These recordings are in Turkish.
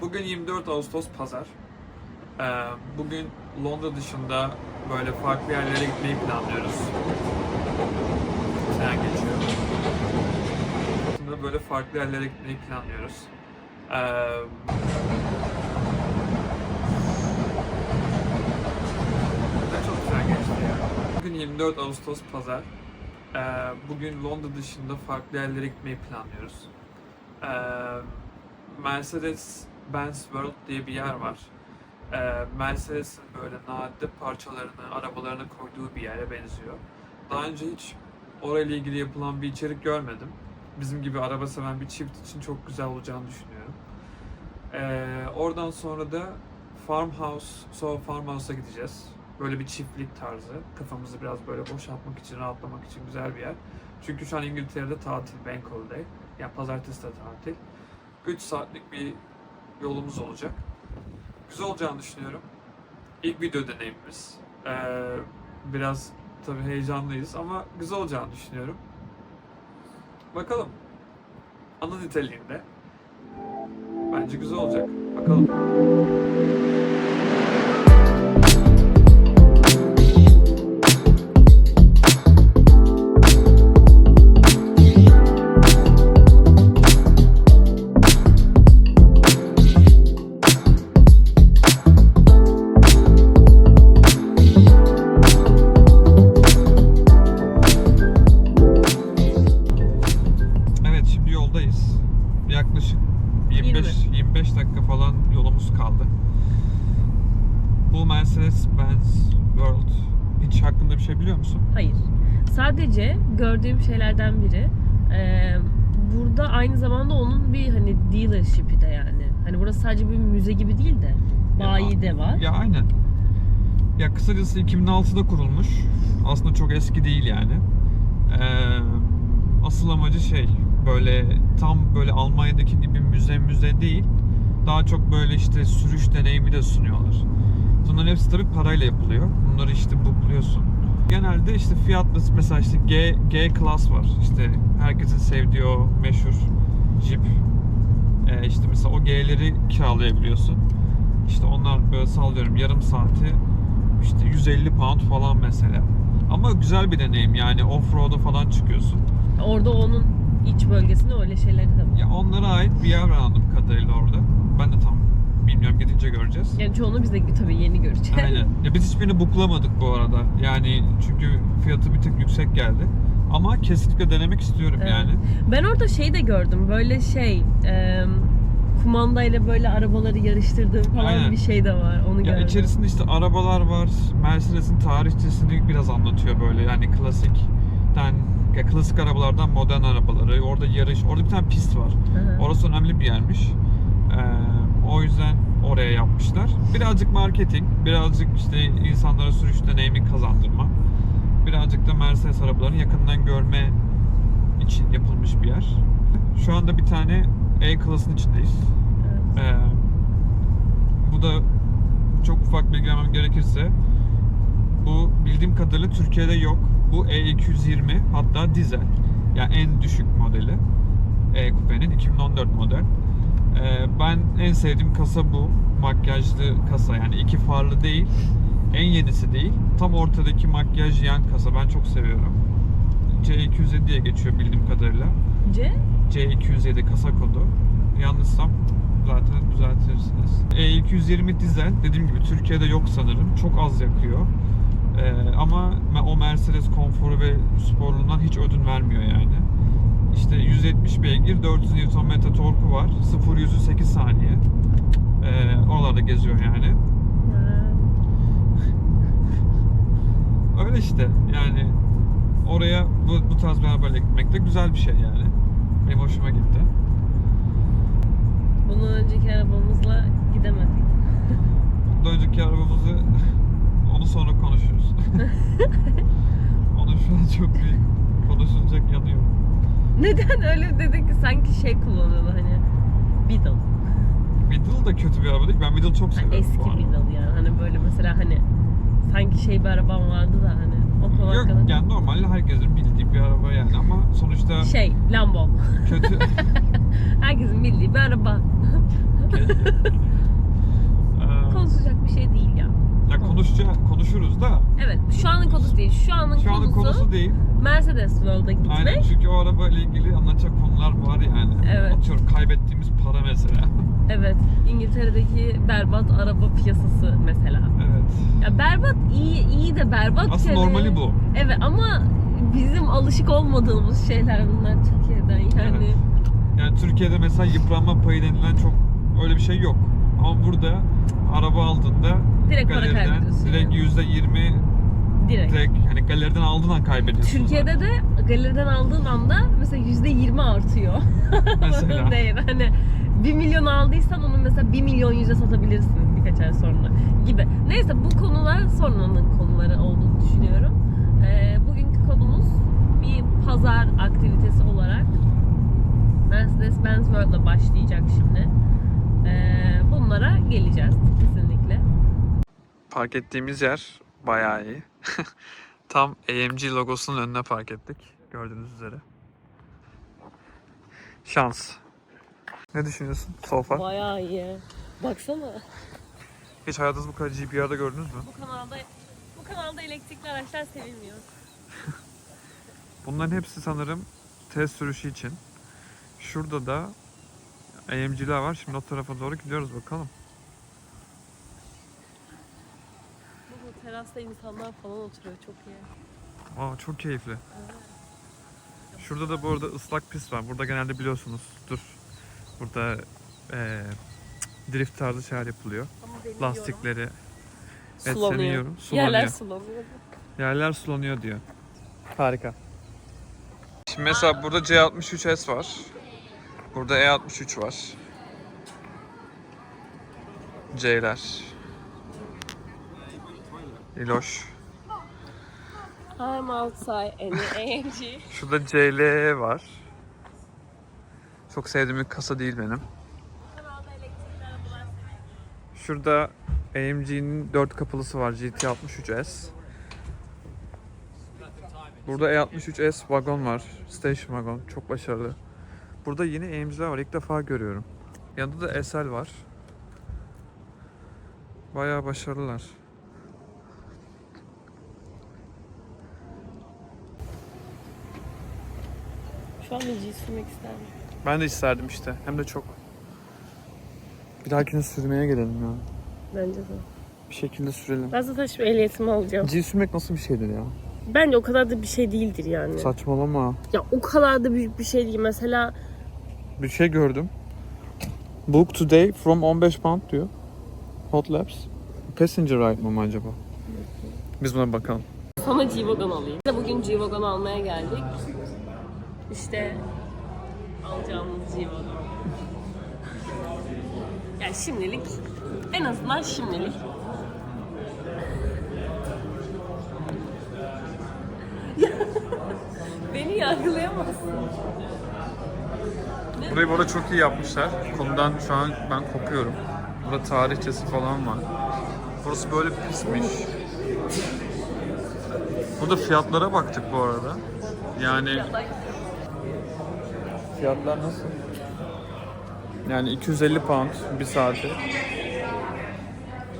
Bugün 24 Ağustos Pazar. Ee, bugün Londra dışında böyle farklı yerlere gitmeyi planlıyoruz. Tren geçiyor. Şimdi böyle farklı yerlere gitmeyi planlıyoruz. Ee, çok güzel geçti ya. Bugün 24 Ağustos Pazar. Ee, bugün Londra dışında farklı yerlere gitmeyi planlıyoruz. Ee, Mercedes-Benz World diye bir yer var. Ee, Mercedes'in böyle nadide parçalarını, arabalarını koyduğu bir yere benziyor. Daha önce hiç orayla ilgili yapılan bir içerik görmedim. Bizim gibi araba seven bir çift için çok güzel olacağını düşünüyorum. Ee, oradan sonra da Farmhouse, Soho Farmhouse'a gideceğiz. Böyle bir çiftlik tarzı. Kafamızı biraz böyle boşaltmak için, rahatlamak için güzel bir yer. Çünkü şu an İngiltere'de tatil, Bank Holiday. Yani pazartesi de tatil. 3 saatlik bir yolumuz olacak. Güzel olacağını düşünüyorum. İlk video deneyimimiz. Ee, biraz tabii heyecanlıyız ama güzel olacağını düşünüyorum. Bakalım. Ana niteliğinde. Bence güzel olacak. Bakalım. Ya kısacası 2006'da kurulmuş. Aslında çok eski değil yani. Ee, asıl amacı şey böyle tam böyle Almanya'daki gibi müze müze değil. Daha çok böyle işte sürüş deneyimi de sunuyorlar. Bunların hepsi tabii parayla yapılıyor. Bunları işte bookluyorsun. Genelde işte fiyatlı mesela işte G, G Class var. İşte herkesin sevdiği o meşhur Jeep. Ee, işte mesela o G'leri kiralayabiliyorsun. İşte onlar böyle sallıyorum yarım saati işte 150 pound falan mesela. Ama güzel bir deneyim yani off-road'a falan çıkıyorsun. Orada onun iç bölgesinde öyle şeyleri de var. Ya onlara ait bir yer var anladığım kadarıyla orada. Ben de tam bilmiyorum gidince göreceğiz. Yani çoğunu biz de tabii yeni göreceğiz. Aynen. Ya biz hiçbirini buklamadık bu arada. Yani çünkü fiyatı bir tık yüksek geldi. Ama kesinlikle denemek istiyorum Evet. yani. Ben orada şey de gördüm. Böyle şey e, kumandayla böyle arabaları yarıştırdığım falan Aynen. bir şey de var. Onu Ya gördüm. içerisinde işte arabalar var. Mercedes'in tarihçesini biraz anlatıyor böyle. Yani klasikten ya klasik arabalardan modern arabaları. Orada yarış, orada bir tane pist var. Aha. Orası önemli bir yermiş. Ee, o yüzden oraya yapmışlar. Birazcık marketing, birazcık işte insanlara sürüş deneyimi kazandırma. Birazcık da Mercedes arabalarını yakından görme için yapılmış bir yer. Şu anda bir tane E-Class'ın içindeyiz. Evet. Ee, bu da çok ufak bilgi vermem gerekirse bu bildiğim kadarıyla Türkiye'de yok. Bu E220 hatta dizel. Yani en düşük modeli. E kupenin 2014 model. Ee, ben en sevdiğim kasa bu. Makyajlı kasa yani iki farlı değil. En yenisi değil. Tam ortadaki makyaj yan kasa. Ben çok seviyorum. C207 diye geçiyor bildiğim kadarıyla. C? C207 kasa kodu. Yanlışsam zaten düzeltirsiniz. E220 dizel dediğim gibi Türkiye'de yok sanırım. Çok az yakıyor. Ee, ama o Mercedes konforu ve sporluğundan hiç ödün vermiyor yani. İşte 170 beygir, 400 Nm torku var. 0 100'ü 8 saniye. Ee, oralarda geziyor yani. Öyle işte yani oraya bu, bu tarz bir arabayla gitmek de güzel bir şey yani. Benim hoşuma gitti. Bundan önceki arabamızla gidemedik. Bundan önceki arabamızı onu sonra konuşuruz. onu şu an çok bir konuşulacak yanı yok. Neden öyle dedin ki sanki şey kullanıyordu hani Beetle. Beetle da kötü bir araba değil. Ben Beetle çok seviyorum eski bu arada. Beetle yani hani böyle mesela hani sanki şey bir arabam vardı da hani o konu Yok hakkında yani normalde herkesin bildiği bir araba yani ama sonuçta şey Lambo. kötü Herkesin bildiği bir araba. Ee, Konuşacak bir şey değil ya. ya konuşacağız, konuşuruz da Evet şu anın konusu değil. Şu anın şu anın konusu, konusu değil. Mercedes World'a gitmek. Aynen çünkü o araba ile ilgili anlatacak konular var yani. Evet. Atıyorum kaybettiğimiz para mesela. Evet. İngiltere'deki berbat araba piyasası mesela. evet. Ya berbat iyi iyi de berbat. Aslında yani. normali bu. Evet ama bizim alışık olmadığımız şeyler bunlar Türkiye'den yani. Evet. Yani Türkiye'de mesela yıpranma payı denilen çok öyle bir şey yok. Ama burada araba aldığında Direkt para galeriden kaybediyorsun direkt yani. yüzde yirmi Direkt. direkt hani galeriden aldığın an kaybediyorsun. Türkiye'de de galeriden aldığın anda mesela yüzde yirmi artıyor. Mesela. Değil hani 1 milyon aldıysan onu mesela 1 milyon yüze satabilirsin birkaç ay sonra gibi. Neyse bu konular sonranın konuları olduğunu düşünüyorum. Ee, bugünkü konumuz bir pazar aktivitesi olarak Mercedes-Benz World'la başlayacak şimdi. Ee, bunlara geleceğiz kesinlikle. Park ettiğimiz yer bayağı iyi. Tam AMG logosunun önüne park ettik. Gördüğünüz üzere. Şans. Ne düşünüyorsun so far? Bayağı iyi. Baksana. Hiç hayatınızda bu kadar GPR'da gördünüz mü? Bu kanalda bu kanalda elektrikli araçlar sevilmiyor. Bunların hepsi sanırım test sürüşü için. Şurada da AMG'ler var. Şimdi o tarafa doğru gidiyoruz bakalım. Bu terasta insanlar falan oturuyor çok iyi. Aa çok keyifli. Şurada da bu arada ıslak pist var. Burada genelde biliyorsunuz. Dur. Burada eee drift tarzı şeyler yapılıyor. Lastikleri evet, Sulanıyor. seni yiyorum. Sulanıyor. Yerler Yerler, sulanıyor. sulanıyor diyor. Harika. Şimdi mesela burada C63S var. Burada E63 var. C'ler. İloş. I'm outside and the AMG. Şurada CL var. Çok sevdiğim bir kasa değil benim. Şurada AMG'nin 4 kapılısı var GT63S. Burada E63S vagon var. Station wagon. Çok başarılı. Burada yeni AMG'ler var. İlk defa görüyorum. Yanında da SL var. Bayağı başarılılar. Şu an G sürmek isterdim. Ben de isterdim işte. Hem de çok. Bir dahakine sürmeye gelelim ya. Bence de. Bir şekilde sürelim. Ben zaten şimdi ehliyetimi alacağım. G sürmek nasıl bir şeydir ya? Bence o kadar da bir şey değildir yani. Saçmalama. Ya o kadar da büyük bir şey değil. Mesela Bir şey gördüm. Book today from 15 pound diyor. Hot Labs. Passenger ride mı acaba? Biz buna bakalım. sana G-Wagon alayım. Bugün G-Wagon almaya geldik. İşte alacağımız G-Wagon. Yani şimdilik en azından şimdilik Beni yargılayamazsın. Burayı bu arada çok iyi yapmışlar. Konudan şu an ben kopuyorum. Burada tarihçesi falan var. Burası böyle pismiş. Burada fiyatlara baktık bu arada. Yani fiyatlar nasıl? Yani 250 pound bir saati.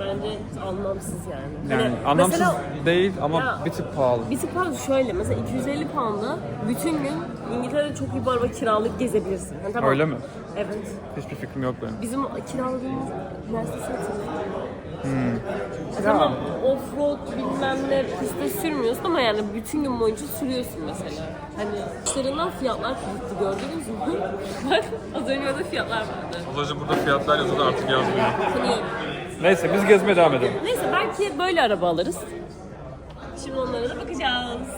Bence anlamsız yani. Yani Hani anlamsız mesela değil ama Ya- bir tık pahalı. bir tık fazla şöyle mesela 250 pound'a bütün gün İngiltere'de çok iyi bir araba kiralayıp gezebilirsin. Hani tamam. Öyle mi? Evet. Hiçbir fikrim yok benim. Bizim kiraladığımız Mercedes Hmm. Tamam offroad bilmem ne pistte sürmüyorsun ama yani bütün gün boyunca sürüyorsun mesela. Hani dışlarından fiyatlar gitti gördünüz mü? Bak az önce orada fiyatlar vardı. Olacak burada fiyatlar yazıyordu artık yazmıyor. Neyse biz gezmeye devam edelim. Neyse belki böyle araba alırız. Şimdi onlara da bakacağız.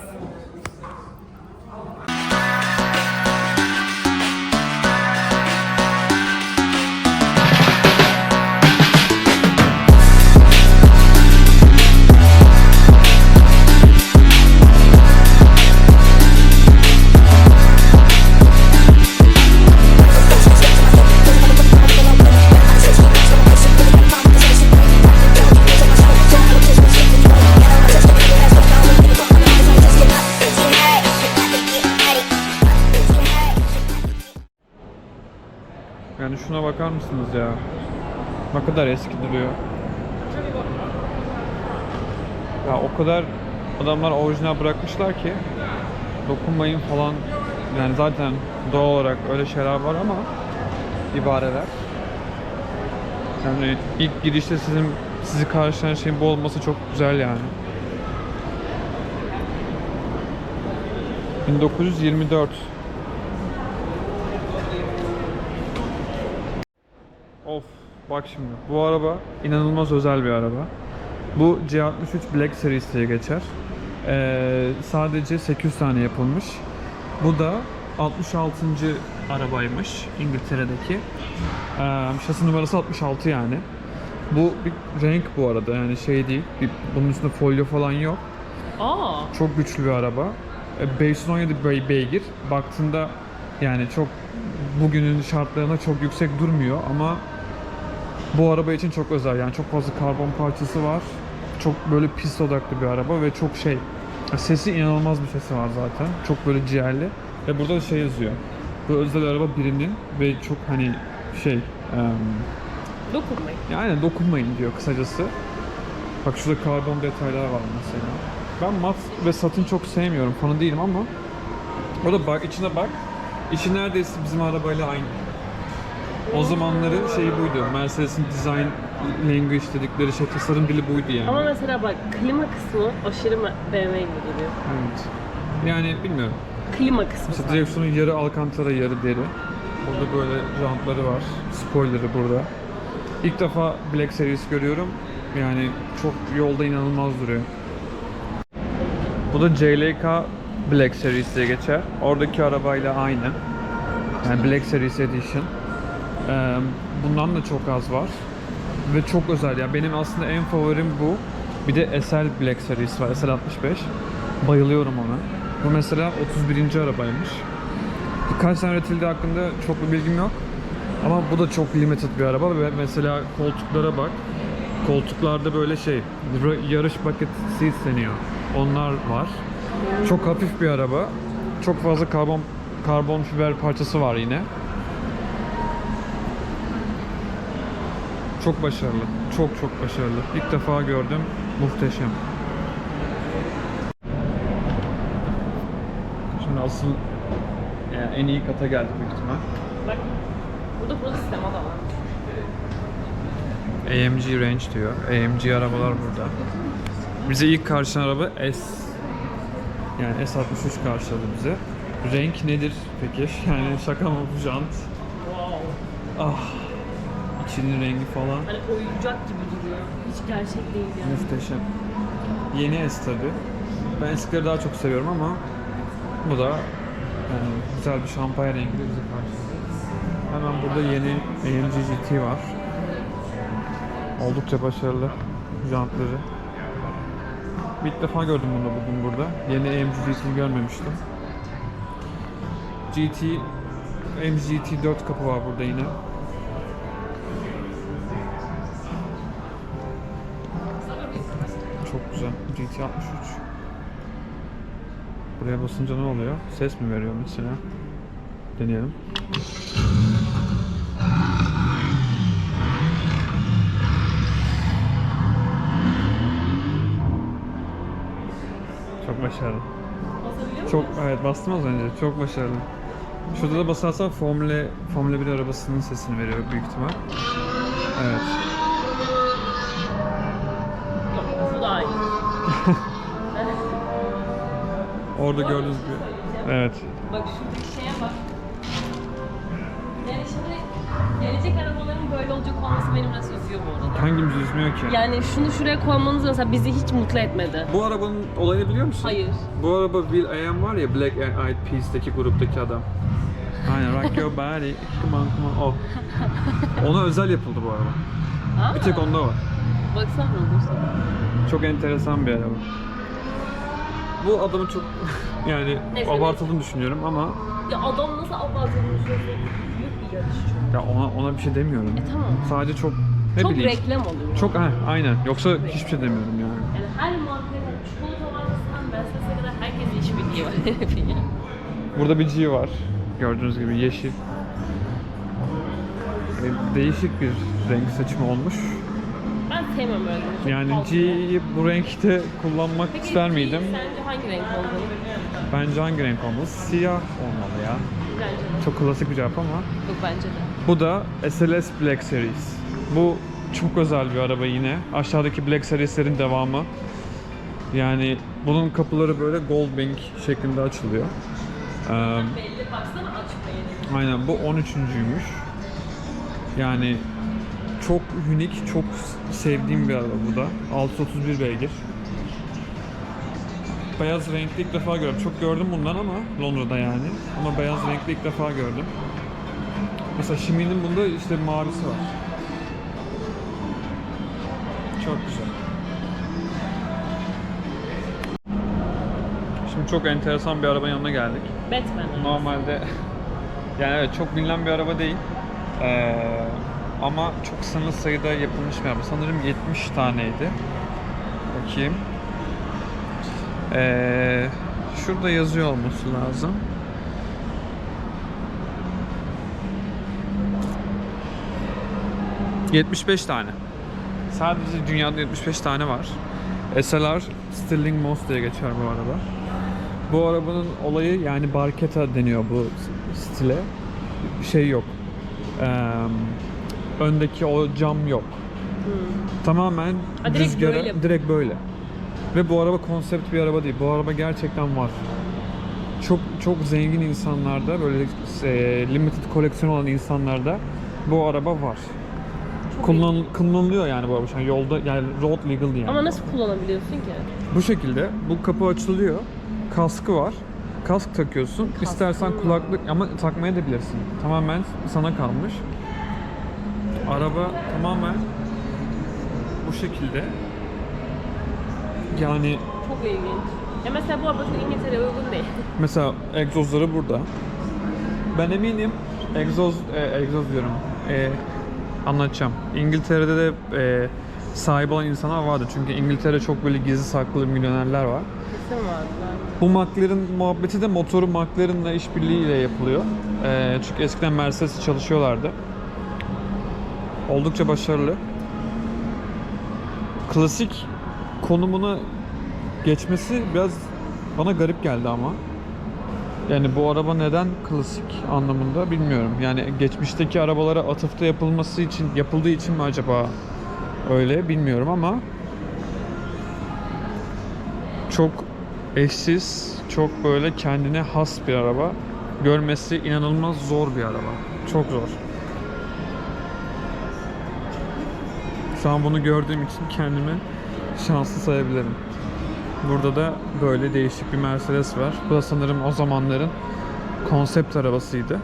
Yani şuna bakar mısınız ya? Ne kadar eski duruyor. Ya o kadar adamlar orijinal bırakmışlar ki dokunmayın falan yani zaten doğal olarak öyle şeyler var ama ibareler. Yani ilk girişte sizin sizi karşılayan şeyin bu olması çok güzel yani. 1924 bak şimdi bu araba inanılmaz özel bir araba. Bu C63 Black Series diye geçer. Ee, sadece 800 tane yapılmış. Bu da 66. arabaymış İngiltere'deki. Ee, şasi numarası 66 yani. Bu bir renk bu arada yani şey değil. Bir, bunun üstünde folyo falan yok. Aa. Çok güçlü bir araba. E, 517 bey- beygir. Baktığında yani çok bugünün şartlarına çok yüksek durmuyor ama bu araba için çok özel. Yani çok fazla karbon parçası var. Çok böyle pist odaklı bir araba ve çok şey sesi inanılmaz bir sesi var zaten. Çok böyle ciğerli. Ve burada da şey yazıyor. Bu özel araba birinin ve çok hani şey em, Dokunmayın. yani dokunmayın diyor kısacası. Bak şurada karbon detaylar var mesela. Ben mat ve satın çok sevmiyorum. Fanı değilim ama o da bak içine bak. İçi neredeyse bizim arabayla aynı. O zamanların şeyi buydu. Mercedes'in design language dedikleri şey tasarım dili buydu yani. Ama mesela bak klima kısmı aşırı BMW gibi geliyor. Evet. Yani bilmiyorum. Klima kısmı. Sadece. direksiyonun yarı alkantara yarı deri. Burada böyle jantları var. Spoiler'ı burada. İlk defa Black Series görüyorum. Yani çok yolda inanılmaz duruyor. Bu da CLK Black Series diye geçer. Oradaki arabayla aynı. Yani Black Series Edition. Bundan da çok az var. Ve çok özel. Yani benim aslında en favorim bu. Bir de SL Black Series var. SL 65. Bayılıyorum ona. Bu mesela 31. arabaymış. Kaç tane üretildiği hakkında çok bir bilgim yok. Ama bu da çok limited bir araba ve mesela koltuklara bak. Koltuklarda böyle şey, yarış bucket seats deniyor. Onlar var. Çok hafif bir araba. Çok fazla karbon karbon fiber parçası var yine. Çok başarılı. Çok çok başarılı. İlk defa gördüm. Muhteşem. Şimdi asıl yani en iyi kata geldik büyük ihtimal. Bak. Burada burada sistema da var. AMG Range diyor. AMG arabalar burada. Bize ilk karşılayan araba S. Yani S63 karşıladı bize. Renk nedir peki? Yani şaka mı bu jant? Wow. Ah. İçinin rengi falan. Hani oyuncak gibi duruyor. Hiç gerçek değil yani. Muhteşem. Yeni S tabi. Ben eskileri daha çok seviyorum ama bu da yani güzel bir şampanya rengi de karşılıyor. Hemen burada yeni AMG GT var. Oldukça başarılı jantları. Bir defa gördüm bunu bugün burada. Yeni AMG GT'yi görmemiştim. GT AMG GT 4 kapı var burada yine. GT 63. Buraya basınca ne oluyor? Ses mi veriyor mesela? Deneyelim. Çok başarılı. Çok evet bastım az önce. Çok başarılı. Şurada da basarsan Formula Formula 1 arabasının sesini veriyor büyük ihtimal. Evet. Orada gördüğünüz gibi. Evet. Bak şuradaki şeye bak. Yani şimdi gelecek arabaların böyle olacak olması beni biraz üzüyor bu arada. Hangimiz üzmüyor ki? Yani şunu şuraya koymanız mesela bizi hiç mutlu etmedi. Bu arabanın olayını biliyor musun? Hayır. Bu araba Will I Am var ya Black Eyed Peas'teki gruptaki adam. Aynen Rock Your Body, Come On Come On, o. Ona özel yapıldı bu araba. Aa, Bir tek onda var. Baksana olursa. Çok enteresan bir araba. Bu adamı çok yani Neyse, abartıldığını düşünüyorum ama Ya adam nasıl abartılmış Büyük bir yarışçı. ya ona ona bir şey demiyorum. E tamam. Sadece çok ne Çok bileyim. reklam oluyor. Çok ha, aynen. Yoksa hiçbir şey demiyorum yani. Yani her markanın çikolata markasından Mercedes'e kadar herkesin işbirliği var herifin ya. Burada bir G var. Gördüğünüz gibi yeşil. E, Değişik bir renk seçimi olmuş. Sevmem böyle. Çok Yani fazla. G'yi bu renkte kullanmak Peki ister G miydim? Sence hangi renk olduğunu? Bence hangi renk olmalı? Siyah olmalı ya. Bence de. Çok klasik bir cevap ama. Yok bence de. Bu da SLS Black Series. Bu çok özel bir araba yine. Aşağıdaki Black Series'lerin devamı. Yani bunun kapıları böyle Goldwing şeklinde açılıyor. Ee, Belli baksana açmayı. aynen bu 13.'üymüş. Yani çok unik, çok sevdiğim bir araba bu da. 631 beygir. Beyaz renkli ilk defa gördüm. Çok gördüm bundan ama Londra'da yani. Ama beyaz renkli ilk defa gördüm. Mesela Shimi'nin bunda işte mavisi var. Çok güzel. Şimdi çok enteresan bir arabanın yanına geldik. Batman. Normalde yani evet çok bilinen bir araba değil. Ee, ama çok sınırlı sayıda yapılmış bir araba. Sanırım 70 taneydi. Bakayım. Ee, şurada yazıyor olması lazım. ...75 tane. Sadece dünyada 75 tane var. SLR Stirling Moss diye geçer bu araba. Bu arabanın olayı yani barketa deniyor bu stile. Şey yok. Ee, öndeki o cam yok. Tamamen Ha, direkt rüzgara böyle. direkt böyle. Ve bu araba konsept bir araba değil. Bu araba gerçekten var. Çok çok zengin insanlarda böyle e, limited koleksiyon olan insanlarda bu araba var. Kullan, kullanılıyor yani bu araba. an yolda yani road legal yani. Ama nasıl kullanabiliyorsun ki? Bu şekilde bu kapı açılıyor. Kaskı var. Kask takıyorsun. Kaskı İstersen kulaklık ama takmaya da bilirsin. Tamamen sana kalmış. Araba tamamen bu şekilde. Yani Çok ilginç. Ya mesela bu araba çok İngiltere'ye uygun değil. mesela egzozları burada. Ben eminim egzoz e, egzoz diyorum. E, anlatacağım. İngiltere'de de e, sahip olan insanlar vardı. Çünkü İngiltere çok böyle gizli saklı milyonerler var. Kesin vardı. Bu McLaren muhabbeti de motoru McLaren'la işbirliğiyle yapılıyor. Ee, çünkü eskiden Mercedes'e çalışıyorlardı. Oldukça başarılı. Klasik konumuna geçmesi biraz bana garip geldi ama. Yani bu araba neden klasik anlamında bilmiyorum. Yani geçmişteki arabalara atıfta yapılması için yapıldığı için mi acaba öyle bilmiyorum ama çok eşsiz, çok böyle kendine has bir araba. Görmesi inanılmaz zor bir araba. Çok zor. Şu an bunu gördüğüm için kendimi şanslı sayabilirim. Burada da böyle değişik bir Mercedes var. Bu da sanırım o zamanların konsept arabasıydı.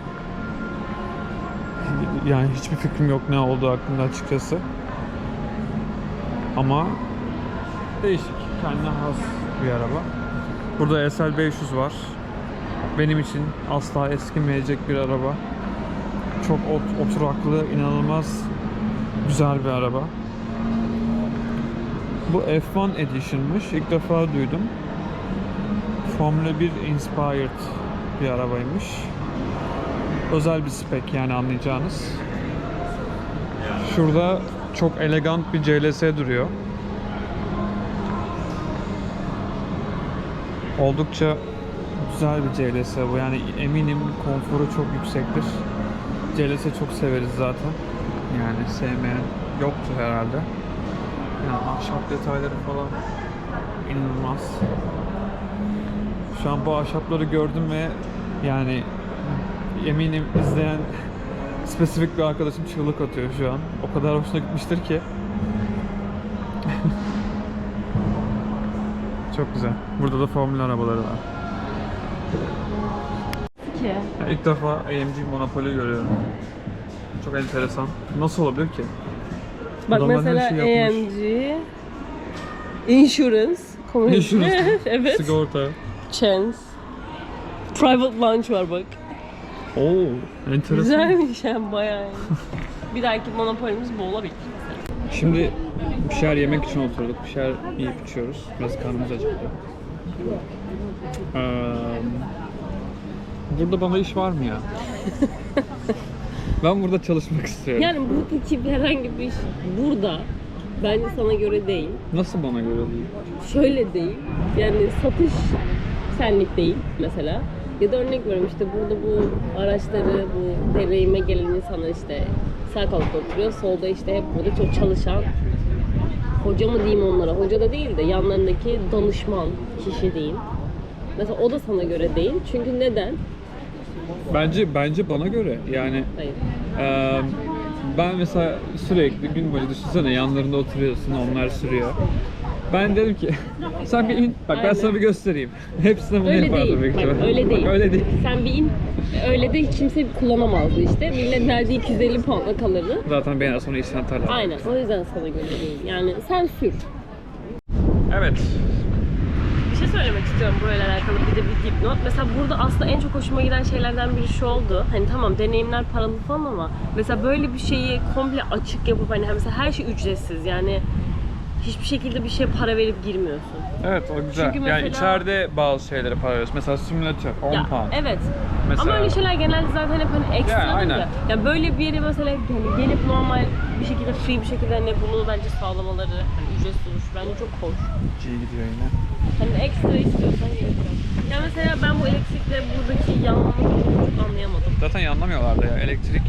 Yani hiçbir fikrim yok ne olduğu hakkında açıkçası. Ama değişik, kendine has bir araba. Burada SL500 var. Benim için asla eskimeyecek bir araba. Çok ot- oturaklı, inanılmaz güzel bir araba. Bu F1 Edition'mış. İlk defa duydum. Formula 1 Inspired bir arabaymış. Özel bir spek yani anlayacağınız. Şurada çok elegant bir CLS duruyor. Oldukça güzel bir CLS bu. Yani eminim konforu çok yüksektir. CLS çok severiz zaten. Yani sevmeyen yoktur herhalde. Yani ahşap detayları falan inanılmaz. Şu an bu ahşapları gördüm ve yani eminim izleyen spesifik bir arkadaşım çığlık atıyor şu an. O kadar hoşuna gitmiştir ki. Çok güzel. Burada da formül arabaları var. Ki. İlk defa AMG Monopoly görüyorum. Çok enteresan. Nasıl olabilir ki? Bak Adamlar her mesela şeyi yapmış. AMG, Insurance, commercial- Insurance. evet. Sigorta. Chance. Private Launch var bak. Oo, enteresan. Güzelmiş yani bayağı iyi. Bir dahaki monopolimiz bu olabilir. Şimdi bir şeyler yemek için oturduk. Bir şeyler yiyip içiyoruz. Biraz karnımız acıktı. Ee, burada bana iş var mı ya? Ben burada çalışmak istiyorum. Yani buradaki herhangi bir iş burada bence sana göre değil. Nasıl bana göre değil? Şöyle değil. Yani satış senlik değil mesela. Ya da örnek veriyorum işte burada bu araçları, bu deneyime gelen insanlar işte sağ koltukta oturuyor. Solda işte hep burada çok çalışan hoca mı diyeyim onlara? Hoca da değil de yanlarındaki danışman kişi diyeyim. Mesela o da sana göre değil. Çünkü neden? Bence bence bana göre. Yani Hayır. Ee, ben mesela sürekli gün boyu düşünsene yanlarında oturuyorsun onlar sürüyor. Ben dedim ki sen bir in bak ben Aynen. sana bir göstereyim. Hepsine bunu Öyle yapardım değil. büyük Bak, ihtimalle. öyle değil. Bak, öyle değil. Sen bir in. Öyle de kimse kullanamazdı işte. Millet verdiği 250 poundla kalırdı. Zaten beni sonra işten atarlar. Aynen. O yüzden sana göre değil. Yani sen sür. Evet. Şey söylemek istiyorum burayla alakalı bir de bir dipnot. Mesela burada aslında en çok hoşuma giden şeylerden biri şu oldu. Hani tamam deneyimler paralı falan ama mesela böyle bir şeyi komple açık yapıp hani mesela her şey ücretsiz yani hiçbir şekilde bir şeye para verip girmiyorsun. Evet o güzel. Çünkü Yani mesela- içeride bazı şeylere para veriyorsun. Mesela simülatör 10 Ya, pound. Evet. Mesela Ama öyle şeyler genelde zaten hep hani ekstra Ya, aynen. ya. ya. böyle bir yere mesela hani gelip normal bir şekilde free bir şekilde hani bunu bence sağlamaları hani ücretsiz oluş bence çok hoş. G gidiyor yine. Hani ekstra istiyorsan gerek yok. Ya mesela ben bu elektrikle buradaki yanmamak çok anlayamadım. Zaten anlamıyorlardı ya elektrik.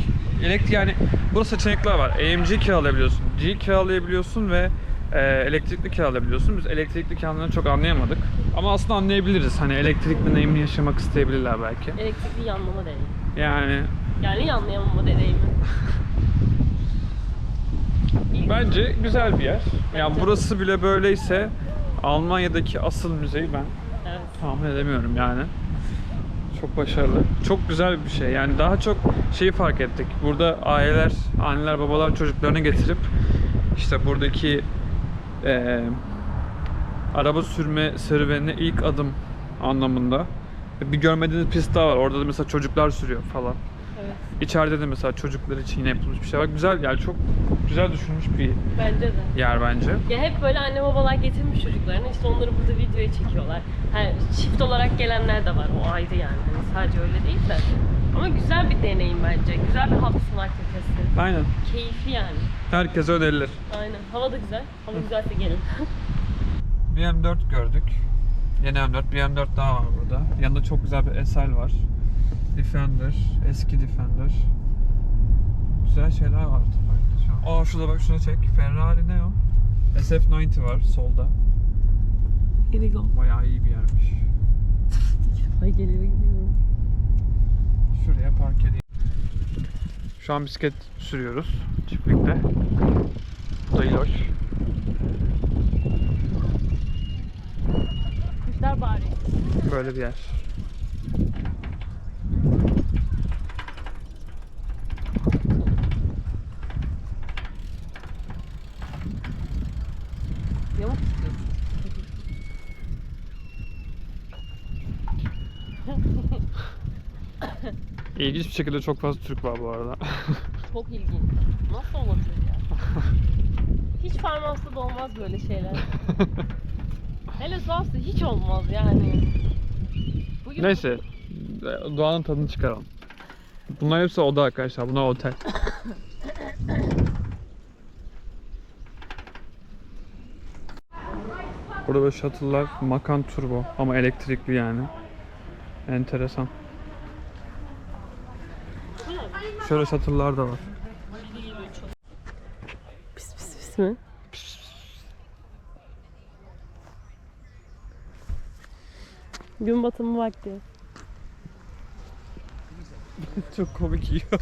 Elektrik yani burada seçenekler var. AMG kiralayabiliyorsun, G kiralayabiliyorsun ve e, elektrikli kiralayabiliyorsun. Biz elektrikli kiralarını çok anlayamadık. Ama aslında anlayabiliriz. Hani elektrikli deneyimini yaşamak isteyebilirler belki. Elektrikli yanmama deneyimi. Yani Yani yanlayamama deneyimi. bence güzel bir yer. Yani Bence. burası bile böyleyse Almanya'daki asıl müzeyi ben Evet. tahmin edemiyorum yani. Çok başarılı. Çok güzel bir şey. Yani daha çok şeyi fark ettik. Burada aileler, anneler, babalar çocuklarını getirip işte buradaki eee, araba sürme serüvenine ilk adım anlamında. Bir görmediğiniz pist daha var. Orada da mesela çocuklar sürüyor falan. Evet. İçeride de mesela çocuklar için yine yapılmış bir şey var. Güzel yani çok güzel düşünmüş bir Bence de. yer bence. Ya hep böyle anne babalar getirmiş çocuklarını işte onları burada videoya çekiyorlar. Ha, çift olarak gelenler de var o ayrı yani. Hani sadece öyle değil de. Ama güzel bir deneyim bence. Güzel bir hafta sonu aktivitesi. Aynen. Keyifli yani. Herkese önerilir. Aynen. Hava da güzel. Hava güzelse gelin. Bir M4 gördük. Yeni M4. Bir M4 daha var burada. Yanında çok güzel bir SL var. Defender. Eski Defender. Güzel şeyler var otoparkta şu an. Aa şurada bak şuna çek. Ferrari ne o? SF90 var solda. Here we go. Bayağı iyi bir yermiş. Ay geliyor gidiyor. Şuraya park edeyim. Şu an bisiklet sürüyoruz çiftlikte. Bu da İloş. Kuşlar bari. Böyle bir yer. İlginç bir şekilde çok fazla Türk var bu arada. Çok ilginç. Nasıl olabilir ya? Hiç farmasta da olmaz böyle şeyler. Hele Suav'da hiç olmaz yani. Bugün Neyse. Doğanın tadını çıkaralım. Bunlar hepsi oda arkadaşlar. Bunlar otel. Burada böyle shuttle'lar Macan Turbo ama elektrikli yani. Enteresan. Şöyle shuttle'lar da var. Pis pis pis mi? Gün batımı vakti. Çok komik yiyor.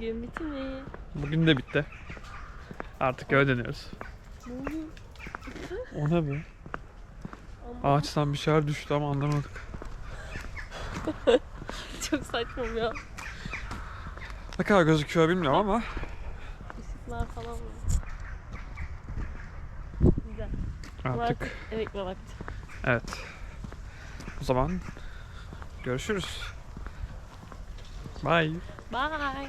Gün bitimi. Bugün de bitti. Artık eve dönüyoruz. O ne be? Ağaçtan bir şeyler düştü ama anlamadık. Çok saçma ya. Ne kadar gözüküyor bilmiyorum ama Işıklar falan var. Güzel. artık gitme vakti. evet. O zaman görüşürüz. Bye. Bye.